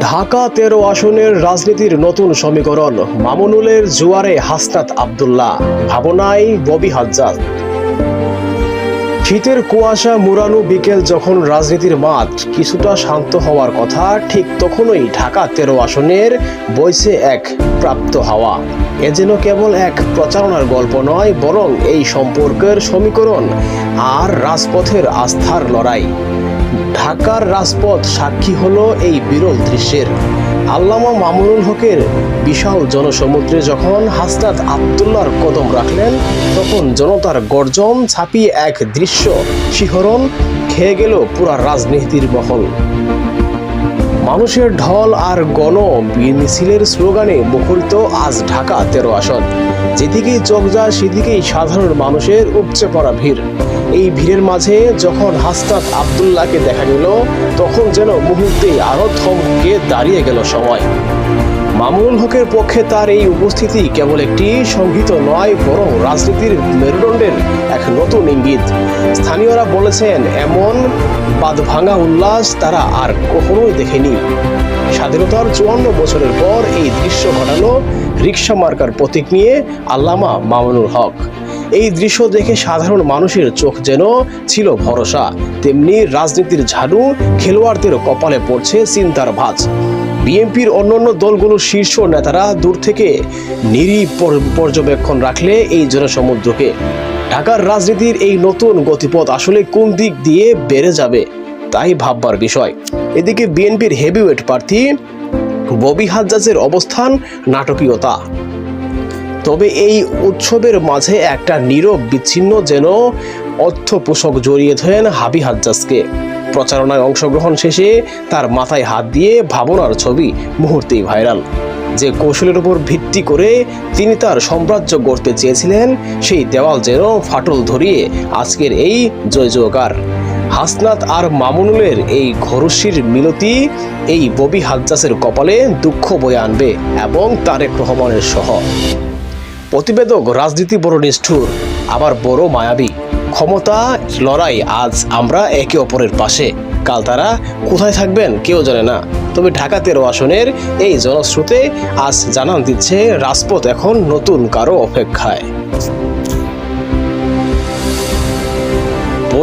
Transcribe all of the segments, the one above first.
ঢাকা তেরো আসনের রাজনীতির নতুন সমীকরণ। মামুনুলের জুয়ারে হাসনাত আবদুল্লাহ ভাবনায় ববি হাজ্জাজ। শীতের কুয়াশা মুরানো বিকেল যখন রাজনীতির মাঠ কিছুটা শান্ত হওয়ার কথা, ঠিক তখনই ঢাকা তেরো আসনের বইছে এক প্রাপ্ত হাওয়া। এ যেন কেবল এক প্রচারণার গল্প নয়, বরং এই সম্পর্কের সমীকরণ আর রাজপথের আস্থার লড়াই। ঢাকার রাজপথ সাক্ষী হলো এই বিরল দৃশ্যের। আল্লামা মামুনুল হকের বিশাল জনসমুদ্রে যখন হাসনাত আবদুল্লার কদম রাখলেন, তখন জনতার গর্জন ছাপিয়ে এক দৃশ্য শিহরণ খেয়ে গেল পুরা রাজনীতির মহল। মানুষের ঢল আর গণ মিছিলের স্লোগানে মুখরিত আজ ঢাকা তেরো আসন। যেদিকেই চোখ যায়, সেদিকেই সাধারণ মানুষের উপচে পড়া ভিড়। এই ভিড়ের মাঝে যখন হাসনাত আবদুল্লাহকে দেখা গেল, তখন যেন মুহূর্তেই আরও থমকে দাঁড়িয়ে গেল সময়। মামুনুল হকের পক্ষে তার এই উপস্থিতি কেবল একটি সংহিত নয়, বরং রাজনীতির মেরুদণ্ডের এক নতুন ইঙ্গিত। স্থানীয়রা বলেছেন, এমন বাঁধভাঙা উল্লাস তারা আর কখনোই দেখেনি। স্বাধীনতার চুয়ান্ন বছরের পর এই দৃশ্য ঘটালো রিক্সা মার্কার প্রতীক নিয়ে আল্লামা মামুনুল হক। এই দৃশ্য দেখে সাধারণ মানুষের চোখ যেন ছিল ভরসা। তেমনি রাজনীতির ঝাড়ু খেলোয়াড়দের কপালে পড়ছে চিন্তার ভাঁজ। বিএনপির অন্যান্য দলগুলোর শীর্ষ নেতারা দূর থেকে নিরি পর্যবেক্ষণ রাখলে এই জনসমুদ্রকে। ঢাকার রাজনীতির এই নতুন গতিপথ আসলে কোন দিক দিয়ে বেড়ে যাবে, তাই ভাববার বিষয়। এদিকে বিএনপির হেভিওয়েট প্রার্থী ববি হাজ্জাজের অবস্থান নাটকীয়তা। তবে এই উৎসবের মাঝে একটা নীরব বিচ্ছিন্ন যেন অর্থপোষক জড়িয়ে ধরেন হাবি হাজ্জাজকে। প্রচারণায় অংশগ্রহণ শেষে তার মাথায় হাত দিয়ে ভাবনার ছবি মুহূর্তেই ভাইরাল। যে কৌশলের উপর ভিত্তি করে তিনি তার সাম্রাজ্য গড়তে চেয়েছিলেন, সেই দেওয়াল যেন ফাটল ধরিয়ে আজকের এই জয় জয়কার। হাসনাত আর মামুনুলের এই ঘরসির মিলতি এই ববি হাজ্জাসের কপালে দুঃখ বয়ে আনবে এবং তারেক রহমানের সহ। প্রতিবেদক রাজনীতি বড় নিষ্ঠুর, আবার বড় মায়াবী। ক্ষমতা লড়াই আজ আমরা একে অপরের পাশে। কাল তারা কোথায় থাকবেন কেউ জানে না। তবে ঢাকা তেরো আসনের এই জনশ্রুতে আজ জানান দিচ্ছে রাজপথ এখন নতুন কারও অপেক্ষায়।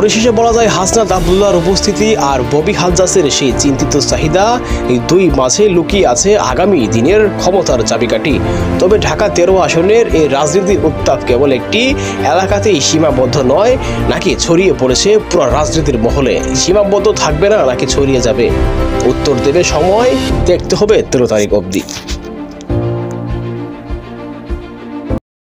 পরিশেষে বলা যায় হাসনাত আবদুল্লাহর উপস্থিতি আর ববি হাজ্জাসের সেই চিন্তিত চাহিদা এই দুই মাঝে লুকিয়ে আছে আগামী দিনের ক্ষমতার চাবিকাঠি। তবে ঢাকা তেরো আসনের এই রাজনীতির উত্তাপ কেবল একটি, এলাকাতেই সীমাবদ্ধ নয়, নাকি ছড়িয়ে পড়েছে পুরো রাজনীতির মহলে। সীমাবদ্ধ থাকবে না, নাকি ছড়িয়ে যাবে। উত্তর দেবে সময়, দেখতে হবে তেরো তারিখ অবধি।